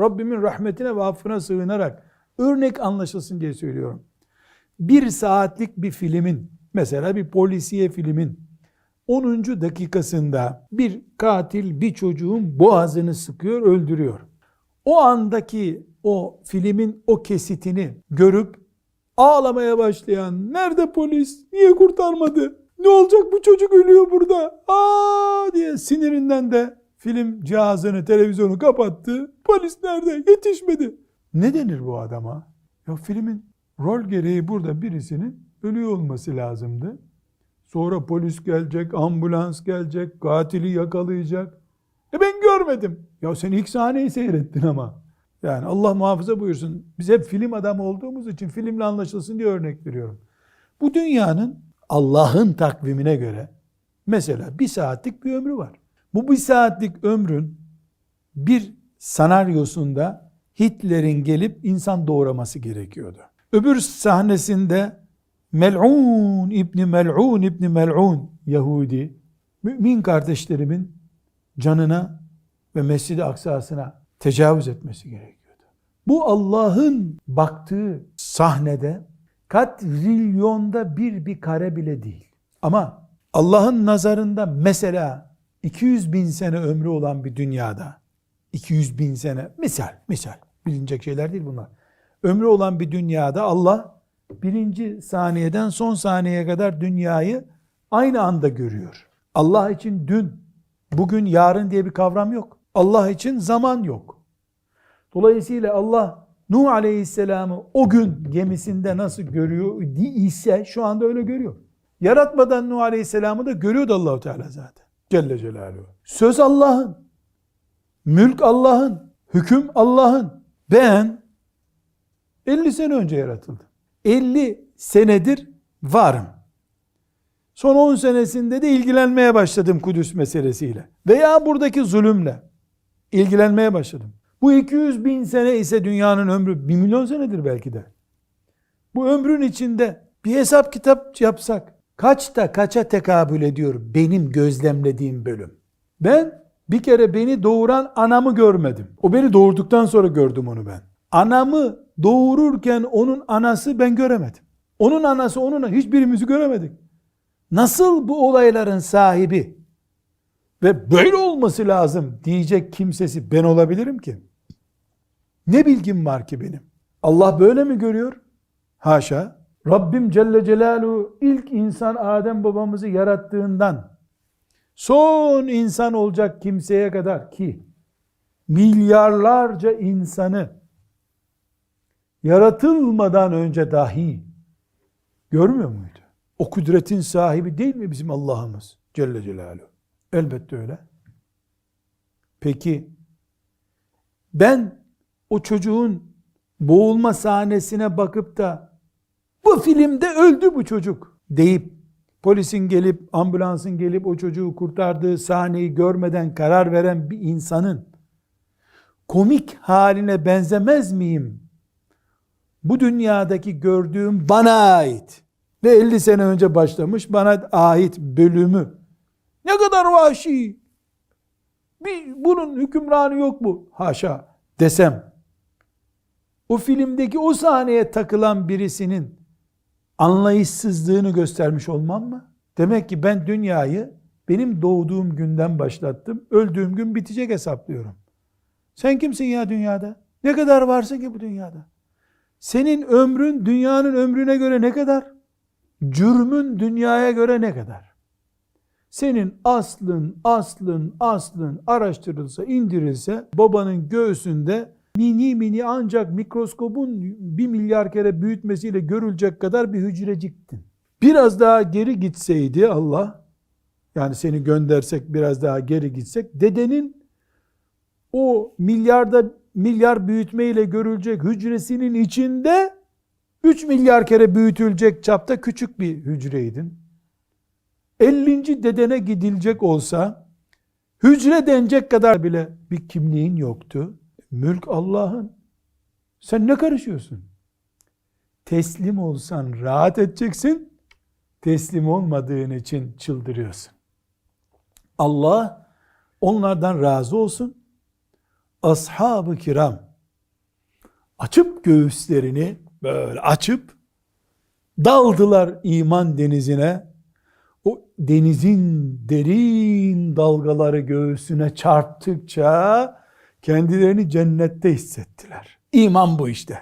Rabbimin rahmetine ve affına sığınarak örnek anlaşılsın diye söylüyorum. Bir saatlik bir filmin mesela bir polisiye filmin 10. dakikasında bir katil bir çocuğun boğazını sıkıyor, öldürüyor. O andaki o filmin o kesitini görüp ağlamaya başlayan nerede polis niye kurtarmadı ne olacak bu çocuk ölüyor burada aa diye sinirinden de film cihazını televizyonu kapattı polis nerede yetişmedi ne denir bu adama ya filmin rol gereği burada birisinin ölüyor olması lazımdı sonra polis gelecek ambulans gelecek katili yakalayacak e ben görmedim ya sen ilk sahneyi seyrettin ama yani Allah muhafaza buyursun. Biz hep film adamı olduğumuz için filmle anlaşılsın diye örnek veriyorum. Bu dünyanın Allah'ın takvimine göre mesela bir saatlik bir ömrü var. Bu bir saatlik ömrün bir senaryosunda Hitler'in gelip insan doğraması gerekiyordu. Öbür sahnesinde Mel'un İbni Mel'un İbni Mel'un Yahudi mümin kardeşlerimin canına ve Mescid-i Aksa'sına tecavüz etmesi gerekiyordu. Bu Allah'ın baktığı sahnede katrilyonda bir bir kare bile değil. Ama Allah'ın nazarında mesela 200 bin sene ömrü olan bir dünyada 200 bin sene misal misal bilinecek şeyler değil bunlar. Ömrü olan bir dünyada Allah birinci saniyeden son saniyeye kadar dünyayı aynı anda görüyor. Allah için dün, bugün, yarın diye bir kavram yok. Allah için zaman yok. Dolayısıyla Allah Nuh Aleyhisselam'ı o gün gemisinde nasıl görüyor ise şu anda öyle görüyor. Yaratmadan Nuh Aleyhisselam'ı da görüyordu Allahu Teala zaten. Celle Celaluhu. Söz Allah'ın. Mülk Allah'ın. Hüküm Allah'ın. Ben 50 sene önce yaratıldım. 50 senedir varım. Son 10 senesinde de ilgilenmeye başladım Kudüs meselesiyle. Veya buradaki zulümle ilgilenmeye başladım. Bu 200 bin sene ise dünyanın ömrü 1 milyon senedir belki de. Bu ömrün içinde bir hesap kitap yapsak kaçta kaça tekabül ediyor benim gözlemlediğim bölüm. Ben bir kere beni doğuran anamı görmedim. O beni doğurduktan sonra gördüm onu ben. Anamı doğururken onun anası ben göremedim. Onun anası onun hiçbirimizi göremedik. Nasıl bu olayların sahibi ve böyle olması lazım diyecek kimsesi ben olabilirim ki? Ne bilgim var ki benim? Allah böyle mi görüyor? Haşa. Rabbim Celle Celaluhu ilk insan Adem babamızı yarattığından son insan olacak kimseye kadar ki milyarlarca insanı yaratılmadan önce dahi görmüyor muydu? O kudretin sahibi değil mi bizim Allah'ımız Celle Celaluhu? Elbette öyle. Peki ben o çocuğun boğulma sahnesine bakıp da bu filmde öldü bu çocuk deyip polisin gelip ambulansın gelip o çocuğu kurtardığı sahneyi görmeden karar veren bir insanın komik haline benzemez miyim? Bu dünyadaki gördüğüm bana ait ve 50 sene önce başlamış bana ait bölümü ne kadar vahşi bir, bunun hükümranı yok mu? Haşa desem o filmdeki o sahneye takılan birisinin anlayışsızlığını göstermiş olmam mı? Demek ki ben dünyayı benim doğduğum günden başlattım. Öldüğüm gün bitecek hesaplıyorum. Sen kimsin ya dünyada? Ne kadar varsın ki bu dünyada? Senin ömrün dünyanın ömrüne göre ne kadar? Cürmün dünyaya göre ne kadar? Senin aslın, aslın, aslın araştırılsa, indirilse babanın göğsünde mini mini ancak mikroskobun bir milyar kere büyütmesiyle görülecek kadar bir hücreciktin. Biraz daha geri gitseydi Allah, yani seni göndersek biraz daha geri gitsek, dedenin o milyarda milyar büyütmeyle görülecek hücresinin içinde 3 milyar kere büyütülecek çapta küçük bir hücreydin. 50. dedene gidilecek olsa hücre denecek kadar bile bir kimliğin yoktu. Mülk Allah'ın. Sen ne karışıyorsun? Teslim olsan rahat edeceksin. Teslim olmadığın için çıldırıyorsun. Allah onlardan razı olsun. Ashab-ı kiram açıp göğüslerini böyle açıp daldılar iman denizine. O denizin derin dalgaları göğsüne çarptıkça kendilerini cennette hissettiler. İman bu işte.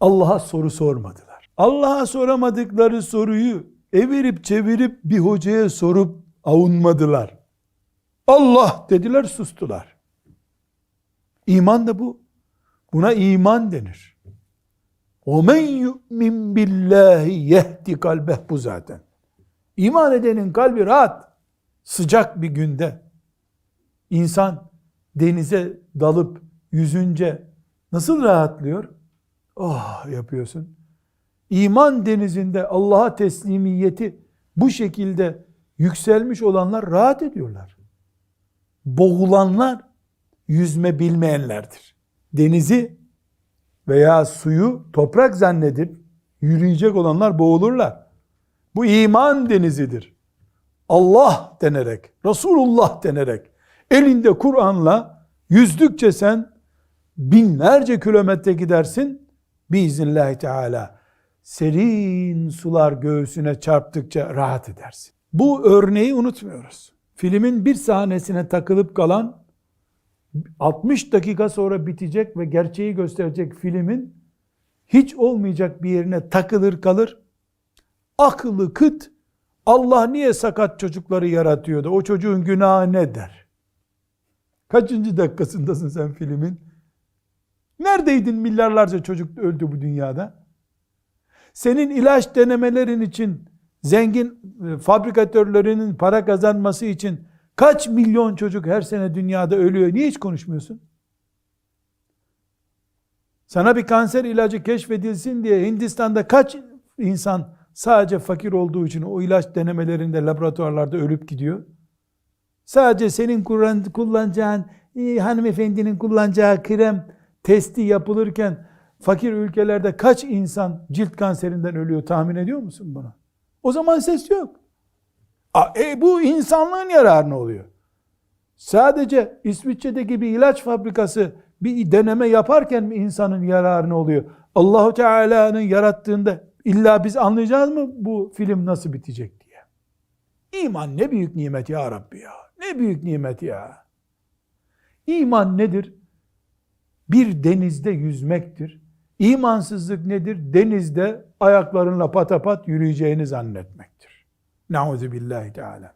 Allah'a soru sormadılar. Allah'a soramadıkları soruyu evirip çevirip bir hocaya sorup avunmadılar. Allah dediler sustular. İman da bu. Buna iman denir. وَمَنْ يُؤْمِنْ بِاللّٰهِ يَهْدِ kalbeh bu zaten. İman edenin kalbi rahat. Sıcak bir günde insan denize dalıp yüzünce nasıl rahatlıyor? Oh yapıyorsun. İman denizinde Allah'a teslimiyeti bu şekilde yükselmiş olanlar rahat ediyorlar. Boğulanlar yüzme bilmeyenlerdir. Denizi veya suyu toprak zannedip yürüyecek olanlar boğulurlar. Bu iman denizidir. Allah denerek, Resulullah denerek, elinde Kur'an'la yüzdükçe sen binlerce kilometre gidersin biiznillahü teala. Serin sular göğsüne çarptıkça rahat edersin. Bu örneği unutmuyoruz. Filmin bir sahnesine takılıp kalan 60 dakika sonra bitecek ve gerçeği gösterecek filmin hiç olmayacak bir yerine takılır kalır. Akıllı kıt Allah niye sakat çocukları yaratıyordu? O çocuğun günahı ne der? Kaçıncı dakikasındasın sen filmin? Neredeydin milyarlarca çocuk öldü bu dünyada? Senin ilaç denemelerin için zengin e, fabrikatörlerinin para kazanması için kaç milyon çocuk her sene dünyada ölüyor? Niye hiç konuşmuyorsun? Sana bir kanser ilacı keşfedilsin diye Hindistan'da kaç insan sadece fakir olduğu için o ilaç denemelerinde laboratuvarlarda ölüp gidiyor? Sadece senin kullan- kullanacağın e, hanımefendinin kullanacağı krem testi yapılırken fakir ülkelerde kaç insan cilt kanserinden ölüyor tahmin ediyor musun bunu? O zaman ses yok. A, e, bu insanlığın yararına oluyor. Sadece İsviçre'deki bir ilaç fabrikası bir deneme yaparken mi insanın yararına oluyor? Allahu Teala'nın yarattığında illa biz anlayacağız mı bu film nasıl bitecek diye. İman ne büyük nimet ya Rabbi ya. Ne büyük nimet ya. İman nedir? Bir denizde yüzmektir. İmansızlık nedir? Denizde ayaklarınla patapat yürüyeceğini zannetmektir. Nauzu billahi teala.